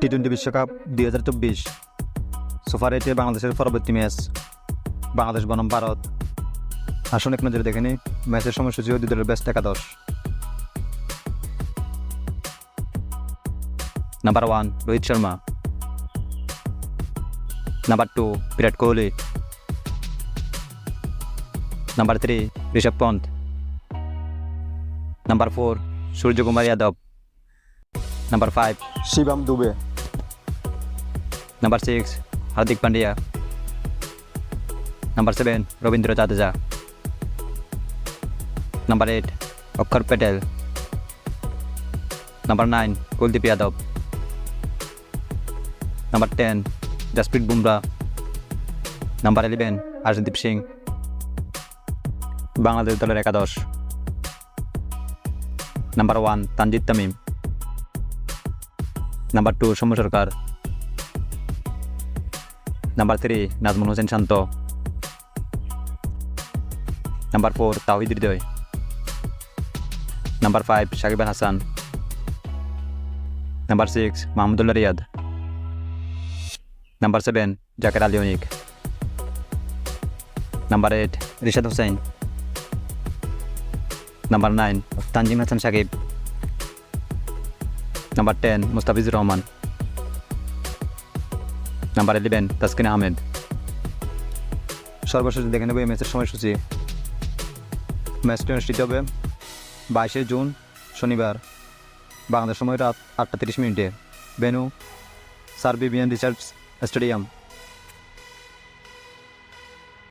T twenty বিশ্বকাপ দুই হাজার চব্বিশ। সুপার এইটে বাংলাদেশের পরবর্তী ম্যাচ। বাংলাদেশ বনাম ভারত। আসুন এক নজরে দেখে নিই ম্যাচের সময়সূচি দুই দলের বেস্ট একাদশ। Number one Rohit Sharma. Number two Virat Kohli. Number three Rishabh Pant. Number four Suryakumar Yadav. Number five Shivam Dube number six Hardik Pandya number seven Ravindra Jadeja number eight Axar Patel number nine Kuldeep Yadav number ten Jasprit Bumrah number eleven Arshdeep Singh Bangladesh দলের একাদশ number one Tanzid Tamim number two Soumya Sarkar number three Najmul Hossain Shanto number four Towhid Hridoy number five Shakib Al Hasan number six Mahmudullah Riyad number seven Jaker Ali Anik number eight Rishad Hossain number nine Tanzim Hasan Sakib number ten Mustafizur Rahman number eleven Taskin Ahmed সর্বশেষ দেখে নেব এই ম্যাচের সময়সূচি। ম্যাচটি অনুষ্ঠিত হবে বাইশে জুন, শনিবার। বাংলাদেশ সময় রাত আটটা তিরিশ মিনিটে। Venue sir Vivian Richards stadium.